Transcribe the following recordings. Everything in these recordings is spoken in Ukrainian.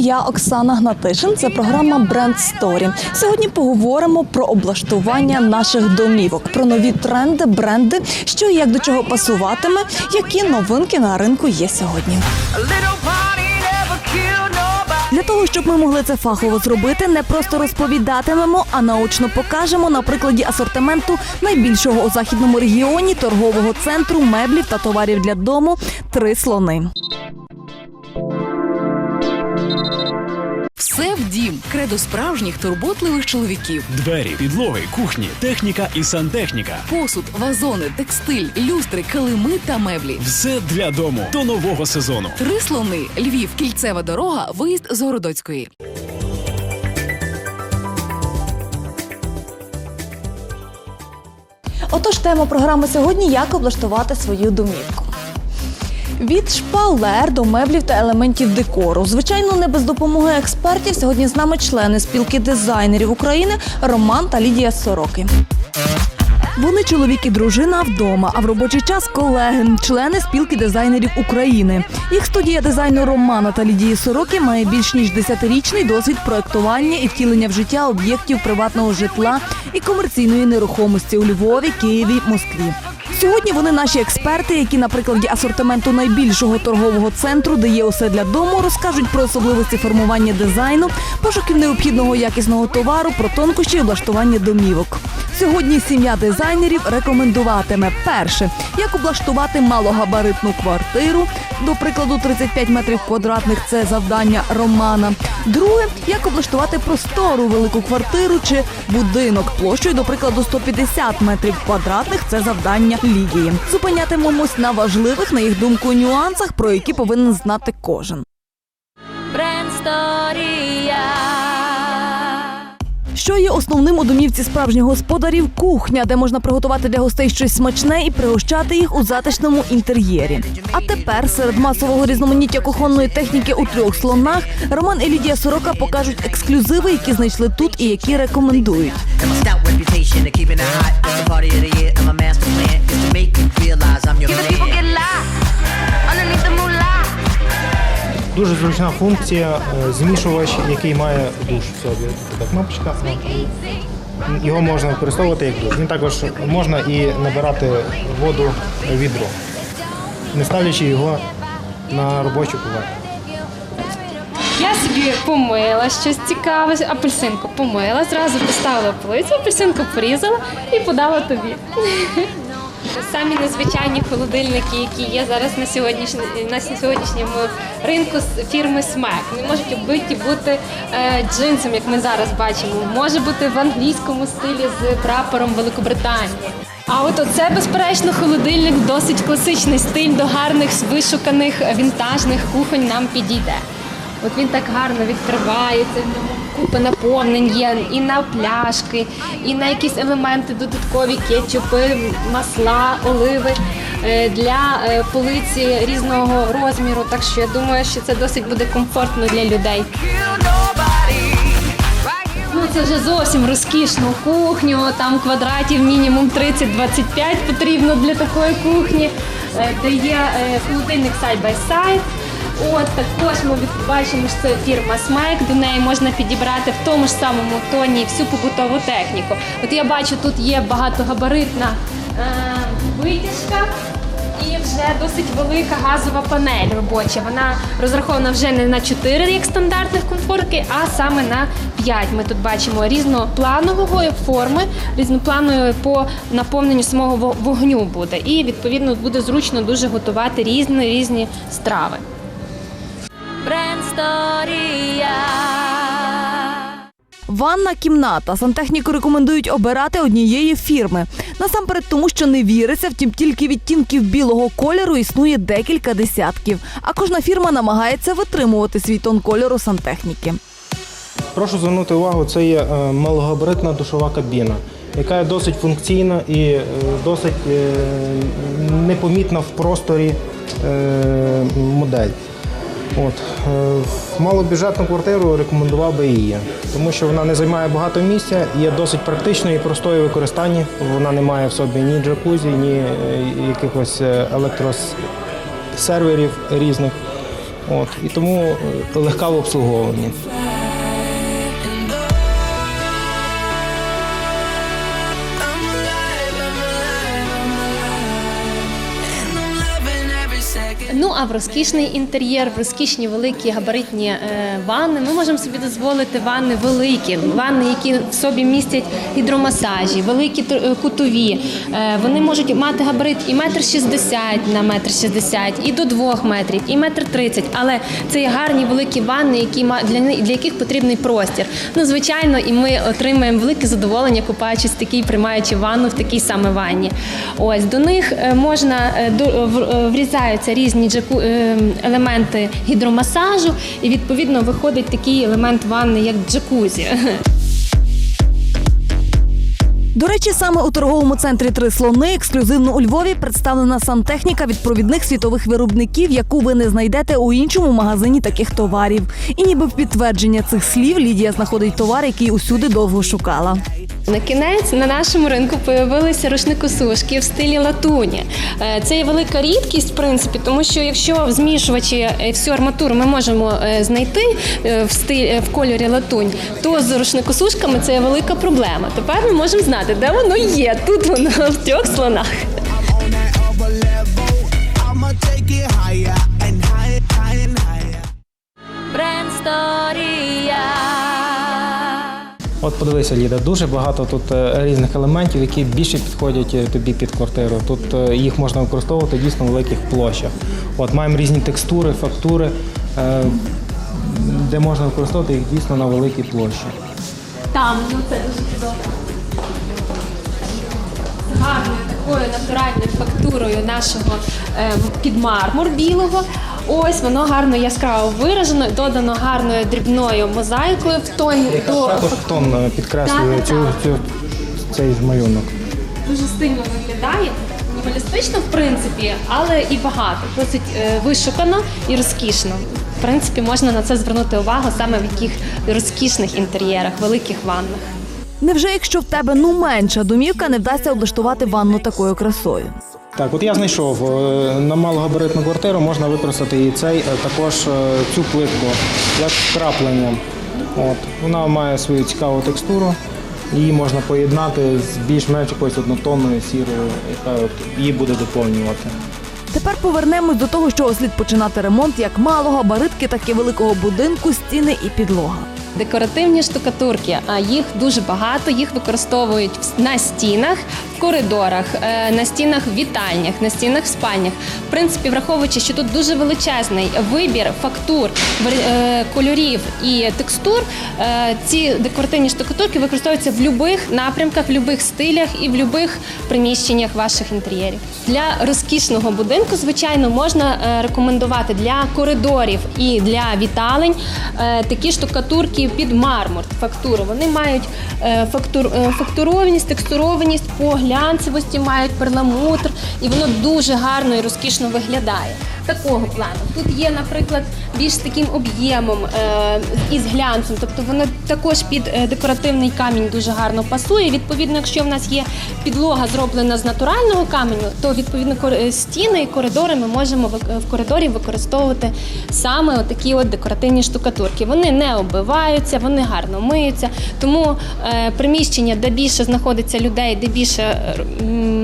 Я Оксана Гнатишин. Це програма Бренд Сторі. Сьогодні поговоримо про облаштування наших домівок, про нові тренди, бренди, що і як до чого пасуватиме, які новинки на ринку є сьогодні. Для того, щоб ми могли це фахово зробити, не просто розповідатимемо, а наочно покажемо на прикладі асортименту найбільшого у західному регіоні торгового центру меблів та товарів для дому три слони. Все в дім. Кредо справжніх турботливих чоловіків. Двері, підлоги, кухні, техніка і сантехніка. Посуд, вазони, текстиль, люстри, килими та меблі. Все для дому до нового сезону. Три слони. Львів, кільцева дорога, виїзд з Городоцької. Отож, тема програми сьогодні як облаштувати свою домівку. Від шпалер до меблів та елементів декору. Звичайно, не без допомоги експертів. Сьогодні з нами члени спілки дизайнерів України Роман та Лідія Сороки. Вони чоловік і дружина вдома, а в робочий час колеги, члени спілки дизайнерів України. Їх студія дизайну Романа та Лідії Сороки має більш ніж 10-річний досвід проектування і втілення в життя об'єктів приватного житла і комерційної нерухомості у Львові, Києві, Москві. Сьогодні вони наші експерти, які на прикладі асортименту найбільшого торгового центру, де є усе для дому, розкажуть про особливості формування дизайну, пошуків необхідного якісного товару, про тонкощі облаштування домівок. Сьогодні сім'я дизайнерів рекомендуватиме перше, як облаштувати малогабаритну квартиру, до прикладу 35 метрів квадратних це завдання Романа. Друге, як облаштувати простору велику квартиру чи будинок площею, до прикладу, 150 метрів квадратних це завдання Лідії. Зупинятимемось на важливих, на їх думку, нюансах, про які повинен знати кожен. Що є основним у домівці справжніх господарів? Кухня, де можна приготувати для гостей щось смачне і пригощати їх у затишному інтер'єрі. А тепер серед масового різноманіття кухонної техніки у трьох слонах Роман і Лідія Сорока покажуть ексклюзиви, які знайшли тут і які рекомендують. Дуже зручна функція, е, змішувач, який має душ в собі. Така кнопочка. Його можна використовувати як душ. Він також можна і набирати воду в відро, не ставлячи його на робочу поверхню. Я собі помила щось цікаве, апельсинку помила, зразу поставила полицю, апельсинку порізала і подала тобі. Самі незвичайні холодильники, які є зараз на сьогоднішній на сьогоднішньому ринку з фірми Смек. Вони можуть оббиті бути е, джинсом, як ми зараз бачимо. Може бути в англійському стилі з прапором Великобританії. А от оце, безперечно, холодильник досить класичний стиль до гарних вишуканих вінтажних кухонь нам підійде. От він так гарно відкривається, в ньому купа наповнень є і на пляшки, і на якісь елементи додаткові кетчупи, масла, оливи е, для е, полиці різного розміру. Так що я думаю, що це досить буде комфортно для людей. Ну це вже зовсім розкішну кухню. Там квадратів мінімум 30-25 потрібно для такої кухні, е, де є холодильник side. От також ми бачимо, що це фірма Смайк. До неї можна підібрати в тому ж самому тоні всю побутову техніку. От я бачу, тут є багатогабаритна е, витяжка. І вже досить велика газова панель робоча. Вона розрахована вже не на 4, як стандартних комфорки, а саме на 5. Ми тут бачимо різнопланової форми, різнопланової по наповненню самого вогню буде. І відповідно буде зручно дуже готувати різні різні страви. Ванна кімната. Сантехніку рекомендують обирати однієї фірми. Насамперед, тому що не віриться, втім тільки відтінків білого кольору існує декілька десятків. А кожна фірма намагається витримувати свій тон кольору сантехніки. Прошу звернути увагу, це є е, малогабаритна душова кабіна, яка є досить функційна і е, досить е, непомітна в просторі модель. От. е, малобюджетну квартиру рекомендував би її, тому що вона не займає багато місця, є досить практичною і простою в використанні. Вона не має в собі ні джакузі, ні е, якихось е, електросерверів різних. От, і тому легка в обслуговуванні. Ну а в розкішний інтер'єр, в розкішні великі габаритні е, ванни ми можемо собі дозволити ванни великі, ванни, які в собі містять гідромасажі, великі е, кутові. Е, вони можуть мати габарит і метр шістдесят на метр шістдесят, і до двох метрів, і метр тридцять. Але це є гарні великі ванни, які для, яких потрібний простір. Ну звичайно, і ми отримаємо велике задоволення, купаючись в такій, приймаючи ванну в такій саме ванні. Ось до них можна врізаються різні елементи гідромасажу, і відповідно виходить такий елемент ванни, як джакузі. До речі, саме у торговому центрі Три слони ексклюзивно у Львові представлена сантехніка від провідних світових виробників, яку ви не знайдете у іншому магазині таких товарів. І ніби в підтвердження цих слів Лідія знаходить товар, який усюди довго шукала. На кінець на нашому ринку появилися рушникосушки в стилі латуні. Е, Це є велика рідкість, в принципі, тому що якщо в змішувачі е, всю арматуру ми можемо е, знайти в стилі в кольорі латунь, то з рушникосушками це є велика проблема. Тепер ми можемо знати, де воно є. Тут воно в трьох слонах. I'ma take it higher, От подивися, Ліда, дуже багато тут е, різних елементів, які більше підходять е, тобі під квартиру. Тут е, їх можна використовувати дійсно в великих площах. От маємо різні текстури, фактури, е, де можна використовувати їх дійсно на великій площі. Там, ну це дуже чудово. Гарною такою натуральною фактурою нашого ем, підмармур білого. Ось воно гарно яскраво виражено, додано гарною дрібною мозаїкою в тон до Також тон е, підкреслює Так, цю, так. цю, цей малюнок. дуже стильно виглядає. Мінімалістично, в принципі, але і багато. Досить е, вишукано і розкішно. В принципі, можна на це звернути увагу саме в яких розкішних інтер'єрах, великих ваннах. Невже якщо в тебе ну менша домівка, не вдасться облаштувати ванну такою красою? Так, от я знайшов е, на малогабаритну квартиру можна використати і цей, е, також е, цю плитку як вкраплення. От. Вона має свою цікаву текстуру. Її можна поєднати з більш-менш якоюсь однотонною сірою, яка її буде доповнювати. Тепер повернемось до того, що слід починати ремонт як малого баритки, так і великого будинку, стіни і підлога. Декоративні штукатурки, а їх дуже багато. Їх використовують на стінах, в коридорах, е, на стінах в вітальнях, на стінах в спальнях. В принципі, враховуючи, що тут дуже величезний вибір фактур, е, кольорів і текстур, е, ці декоративні штукатурки використовуються в будь-яких напрямках, в будь-яких стилях і в будь-яких приміщеннях ваших інтер'єрів. Для розкішного будинку, звичайно, можна рекомендувати для коридорів і для віталень такі штукатурки під мармур, фактуру. Вони мають е, фактур, е, фактурованість, текстурованість, по глянцевості мають перламутр, і воно дуже гарно і розкішно виглядає. Такого плану. Тут є, наприклад, більш таким об'ємом е, із глянцем, тобто воно також під е, декоративний камінь дуже гарно пасує. Відповідно, якщо в нас є підлога зроблена з натурального каменю, то відповідно е, стіни і коридори ми можемо в коридорі використовувати саме отакі от декоративні штукатурки. Вони не оббиваються, вони гарно миються. Тому приміщення, де більше знаходиться людей, де більше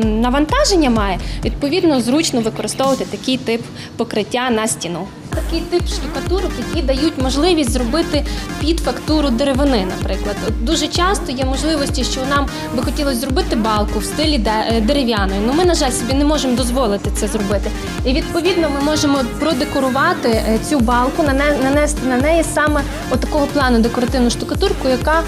навантаження має, відповідно зручно використовувати такий тип покриття на стіну. Такий тип штукатурок, які дають можливість зробити під фактуру деревини, наприклад. От дуже часто є можливості, що нам би хотілося зробити балку в стилі е, дерев'яної. Ну ми, на жаль, собі не можемо дозволити це зробити. І відповідно ми можемо продекорувати е, цю балку, нанести на неї саме отакого плану декоративну штукатурку, яка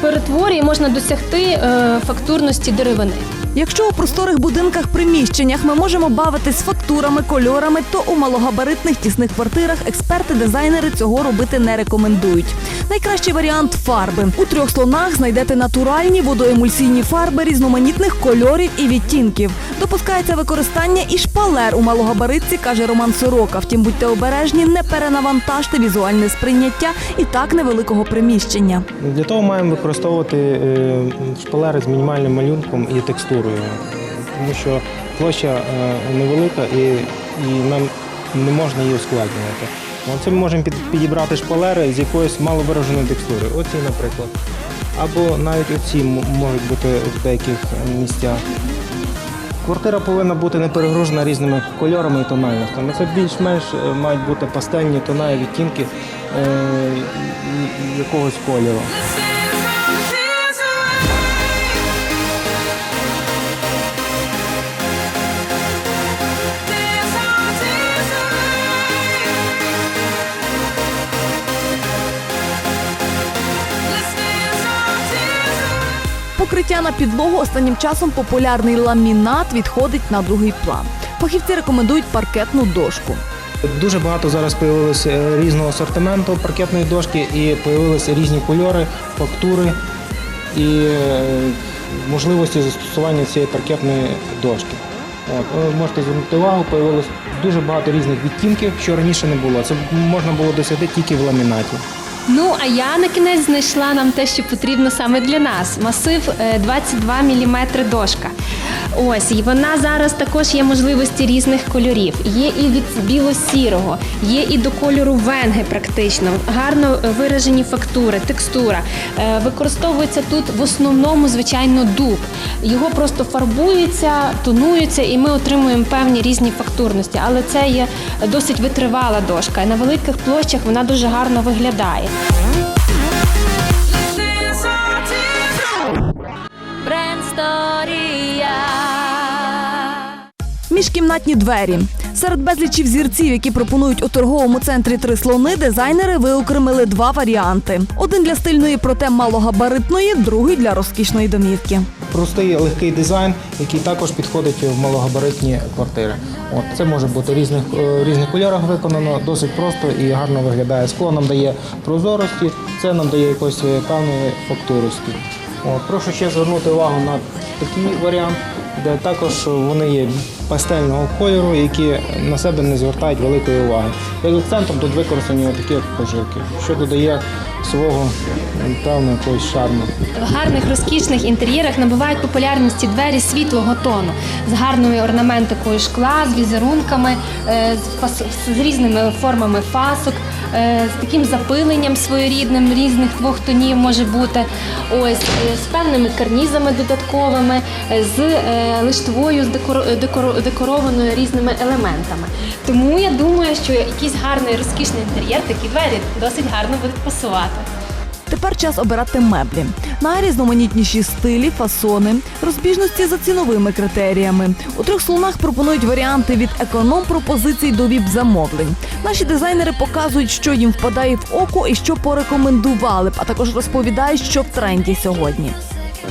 перетворює, можна досягти е, фактурності деревини. Якщо у просторих будинках приміщеннях ми можемо бавитись фактурами, кольорами, то у малогабаритних тісних квартирах експерти-дизайнери цього робити не рекомендують. Найкращий варіант фарби. У трьох слонах знайдете натуральні водоемульсійні фарби різноманітних кольорів і відтінків. Допускається використання і шпалер у малогабаритці, каже Роман Сорока. Втім, будьте обережні, не перенавантажте візуальне сприйняття і так невеликого приміщення. Для того маємо використовувати е, шпалери з мінімальним малюнком і текстурою, тому що площа е, невелика і, і нам не можна її ускладнювати. Оце ми можемо підібрати шпалери з якоюсь маловираженою текстурою. Оці, наприклад. Або навіть оці можуть бути в деяких місцях. Квартира повинна бути не перегружена різними кольорами і тональностями. Це більш-менш е, мають бути пастельні тона і відтінки е, і- і якогось кольору. Покриття на підлогу останнім часом популярний ламінат відходить на другий план. Фахівці рекомендують паркетну дошку. Дуже багато зараз появилося е, різного асортименту паркетної дошки і появилися різні кольори, фактури і е, можливості застосування цієї паркетної дошки. От, можете звернути увагу, появилось дуже багато різних відтінків, що раніше не було. Це можна було досягти тільки в ламінаті. Ну а я на кінець знайшла нам те, що потрібно саме для нас. Масив е, 22 мм дошка. Ось і вона зараз також є можливості різних кольорів. Є і від біло-сірого, є і до кольору венги, практично гарно виражені фактури, текстура. Е, Використовується тут в основному, звичайно, дуб. Його просто фарбується, тонується, і ми отримуємо певні різні фактурності. Але це є досить витривала дошка. На великих площах вона дуже гарно виглядає. Міжкімнатні двері. Серед безлічі зірців, які пропонують у торговому центрі три слони, дизайнери виокремили два варіанти: один для стильної, проте малогабаритної, другий для розкішної домівки. Простий легкий дизайн, який також підходить в малогабаритні квартири. От це може бути різних е, різних кольорах виконано, досить просто і гарно виглядає. Скло нам дає прозорості, це нам дає якоїсь е, певної фактурості. От, прошу ще звернути увагу на такий варіант, де також вони є пастельного кольору, які на себе не звертають великої уваги. Як акцентом тут використані такі от прожилки, що додає свого певного якогось шарму. В гарних розкішних інтер'єрах набувають популярності двері світлого тону з гарною орнаментикою шкла, з візерунками, е, з, різними формами фасок, з таким запиленням своєрідним різних двох тонів може бути. Ось е, з певними карнізами додатковими, е, з е, лиштвою, декорованою різними елементами. Тому я думаю, що якийсь гарний розкішний інтер'єр, такі двері досить гарно будуть пасувати. Тепер час обирати меблі. Найрізноманітніші стилі, фасони, розбіжності за ціновими критеріями. У трьох слонах пропонують варіанти від економ-пропозицій до віп-замовлень. Наші дизайнери показують, що їм впадає в око і що порекомендували б, а також розповідають, що в тренді сьогодні.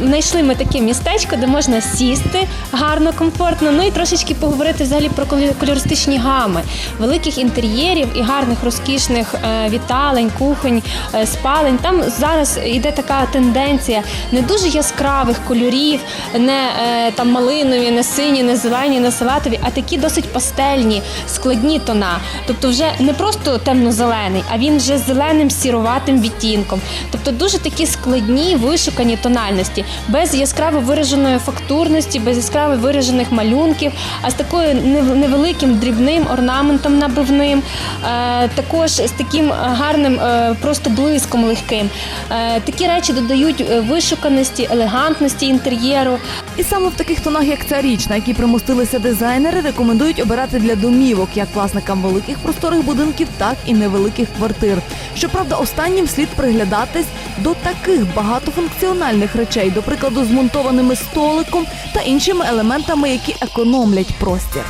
Знайшли ми таке містечко, де можна сісти гарно, комфортно, ну і трошечки поговорити взагалі про кольористичні гами, великих інтер'єрів і гарних розкішних е, віталень, кухонь, е, спалень. Там зараз йде така тенденція не дуже яскравих кольорів, не е, там малинові, не сині, не зелені, не салатові, а такі досить пастельні, складні тона. Тобто, вже не просто темно-зелений, а він вже зеленим сіроватим відтінком. Тобто дуже такі складні, вишукані тональності, без яскраво вираженої фактурності, без яскраво виражених малюнків, а з такою невеликим дрібним орнаментом набивним, е, також з таким гарним е, просто блиском легким. Е, Такі речі додають вишуканості, елегантності інтер'єру. І саме в таких тонах, як ця річ, на якій примостилися дизайнери, рекомендують обирати для домівок як власникам великих просторих будинків, так і невеликих квартир. Щоправда, останнім слід приглядатись до таких багатофункціональних речей, до прикладу, змонтованими столиком та іншими елементами, які економлять простір.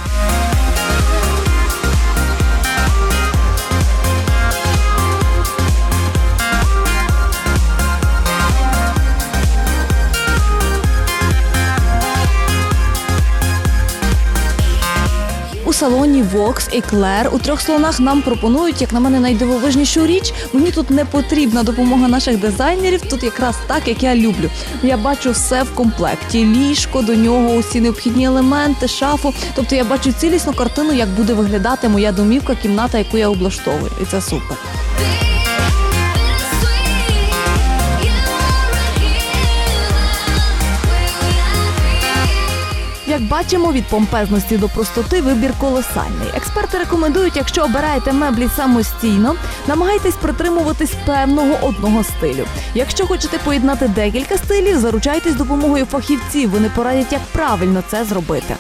Салоні і Claire у трьох слонах нам пропонують, як на мене, найдивовижнішу річ. Мені тут не потрібна допомога наших дизайнерів. Тут якраз так, як я люблю. Я бачу все в комплекті: ліжко, до нього усі необхідні елементи, шафу. Тобто я бачу цілісну картину, як буде виглядати моя домівка, кімната, яку я облаштовую. І це супер. Бачимо, від помпезності до простоти вибір колосальний. Експерти рекомендують, якщо обираєте меблі самостійно, намагайтесь притримуватись певного одного стилю. Якщо хочете поєднати декілька стилів, заручайтесь допомогою фахівців. Вони порадять, як правильно це зробити.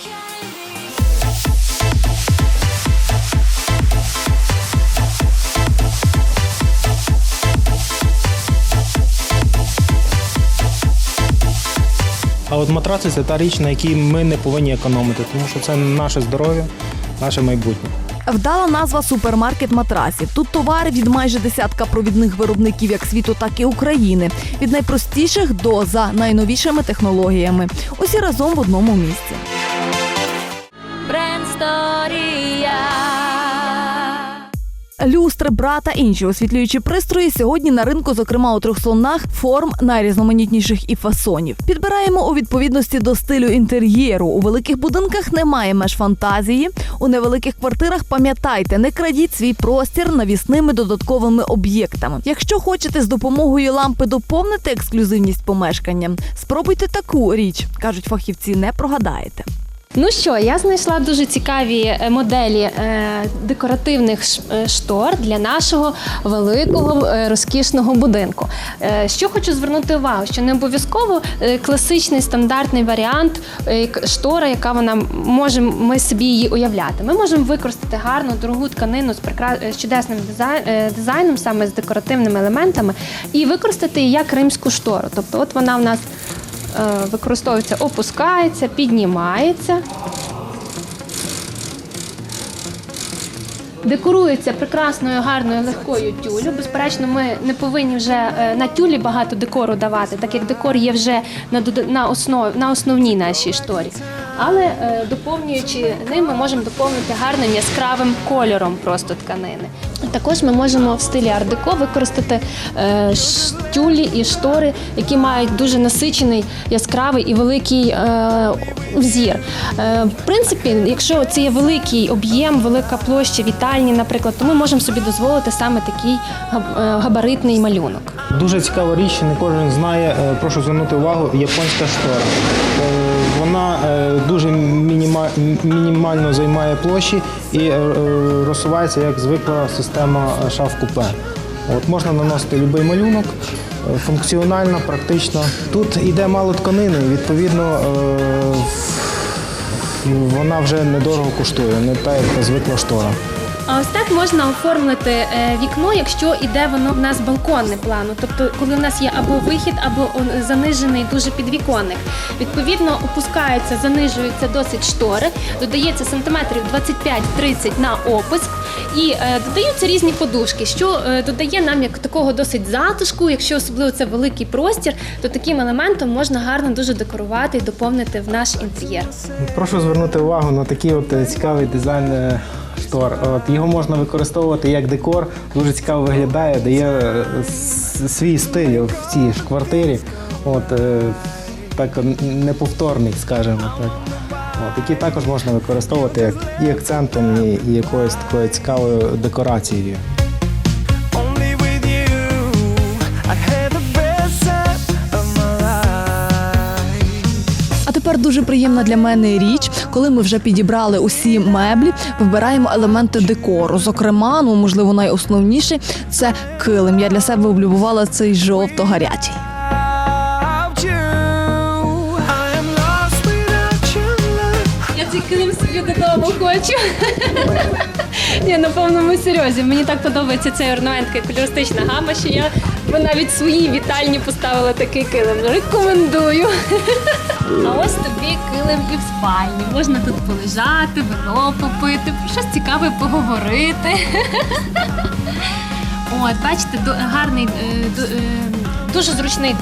А от матраци це та річ, на якій ми не повинні економити, тому що це наше здоров'я, наше майбутнє. Вдала назва супермаркет матрасів. Тут товари від майже десятка провідних виробників як світу, так і України. Від найпростіших до за найновішими технологіями. Усі разом в одному місці. Люстри, бра та інші освітлюючі пристрої сьогодні на ринку, зокрема у трьох слонах, форм найрізноманітніших і фасонів. Підбираємо у відповідності до стилю інтер'єру. У великих будинках немає меж фантазії. У невеликих квартирах пам'ятайте, не крадіть свій простір навісними додатковими об'єктами. Якщо хочете з допомогою лампи доповнити ексклюзивність помешкання, спробуйте таку річ, кажуть фахівці, не прогадаєте. Ну що, я знайшла дуже цікаві е, моделі е, декоративних е, штор для нашого великого розкішного будинку. Що хочу звернути увагу, що не обов'язково класичний стандартний варіант штора, яка вона може ми собі її уявляти. Ми можемо використати гарну дорогу тканину з прикра... з чудесним дизай- дизайном, саме з декоративними елементами, і використати її як римську штору. Тобто, от вона в нас використовується, опускається, піднімається. Декорується прекрасною, гарною, легкою тюлю. Безперечно, ми не повинні вже е, на тюлі багато декору давати, так як декор є вже на, основ, на основній нашій шторі. Але е, доповнюючи ним, ми можемо доповнити гарним яскравим кольором просто тканини. Також ми можемо в стилі ар-деко використати е, тюлі і штори, які мають дуже насичений, яскравий і великий е, взір. В принципі, якщо це є великий об'єм, велика площа вітальні, наприклад, то ми можемо собі дозволити саме такий габаритний малюнок. Дуже цікава річ, не кожен знає. Прошу звернути увагу, японська штора. Вона е, дуже мініма- мінімально займає площі і е, розсувається як звикла система е, шаф-купе. Можна наносити будь-який малюнок, функціонально, практично. Тут йде мало тканини, відповідно. Вона вже недорого коштує, не та як звикла штора. А ось так можна оформити е, вікно, якщо іде воно в нас балконне плану. Тобто, коли в нас є або вихід, або занижений дуже підвіконник. Відповідно, опускаються, занижуються досить штори, додається сантиметрів 25-30 на опуск, і е, додаються різні подушки, що е, додає нам як такого досить затишку. Якщо особливо це великий простір, то таким елементом можна гарно дуже декорувати і доповнити в наш інтер'єр. Прошу звернути увагу на такий от цікавий дизайн штор. От його можна використовувати як декор, дуже цікаво виглядає, дає е, свій стиль в цій ж квартирі. От е, так неповторний, скажімо так. От, який також можна використовувати як і акцентом, і, і якоюсь такою цікавою декорацією. Тепер дуже приємна для мене річ, коли ми вже підібрали усі меблі, вибираємо елементи декору. Зокрема, ну можливо, найосновніший це килим. Я для себе облюбувала цей жовто-гарячий. Килим собі додому хочу. Ні, на повному серйозі. Мені так подобається цей орнамент, кольористична гама, що я навіть в своїй вітальні поставила такий килим. Рекомендую. А ось тобі килим і в спальні. Можна тут полежати, вино попити, щось цікаве поговорити. От, бачите, гарний, е, е, дуже зручний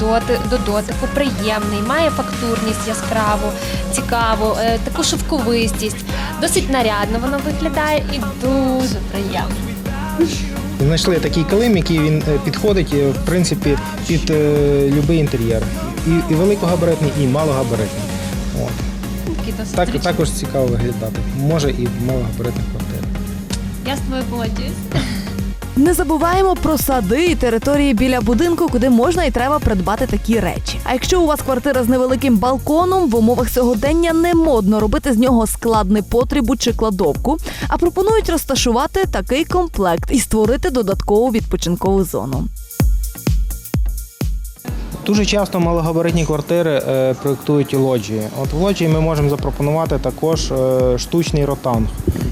до дотику, приємний, має фактурність яскраву, цікаву, е, таку шовковистість, досить нарядно воно виглядає і дуже приємно. Знайшли такий килим, який він е, підходить е, в принципі під е, будь-який інтер'єр. І, і великогабаритний, і малогабаритний. От. Так, також цікаво виглядати. Може і в малогабаритних квартирах. Я з тобою погоджуюсь. Не забуваємо про сади і території біля будинку, куди можна і треба придбати такі речі. А якщо у вас квартира з невеликим балконом, в умовах сьогодення не модно робити з нього склад непотребу чи кладовку, а пропонують розташувати такий комплект і створити додаткову відпочинкову зону. Дуже часто малогабаритні квартири е, проєктують лоджії. От в лоджії ми можемо запропонувати також е, штучний ротанг,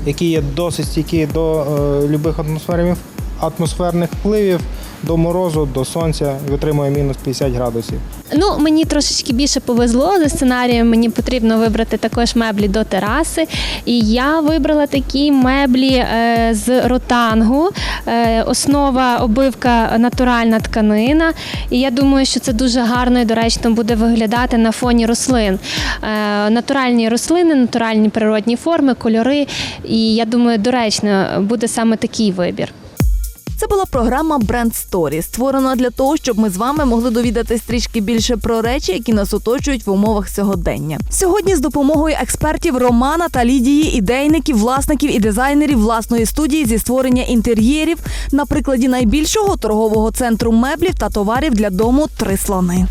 який є досить стійкий до е, любих атмосферних, атмосферних впливів, до морозу, до сонця і витримує мінус 50 градусів. Ну, мені трошечки більше повезло за сценарієм. Мені потрібно вибрати також меблі до тераси. І я вибрала такі меблі е, з ротангу. Е, основа обивка натуральна тканина. І я думаю, що це дуже гарно і доречно буде виглядати на фоні рослин. Е, натуральні рослини, натуральні природні форми, кольори. І я думаю, доречно буде саме такий вибір. Це була програма Бренд Story, створена для того, щоб ми з вами могли довідатись трішки більше про речі, які нас оточують в умовах сьогодення. Сьогодні з допомогою експертів Романа та Лідії, ідейників, власників і дизайнерів власної студії зі створення інтер'єрів на прикладі найбільшого торгового центру меблів та товарів для дому три слони.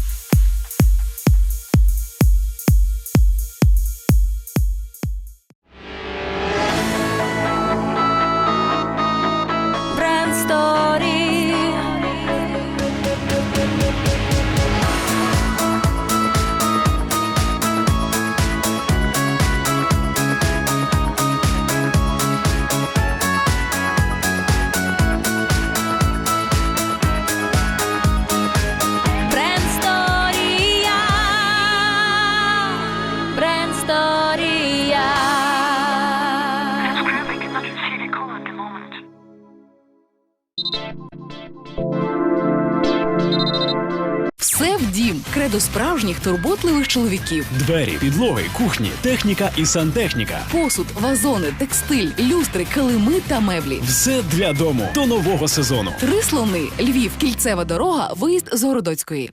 Кредо справжніх турботливих чоловіків. Двері, підлоги, кухні, техніка і сантехніка. Посуд, вазони, текстиль, люстри, килими та меблі. Все для дому до нового сезону. Три слони. Львів, кільцева дорога, виїзд з Городоцької.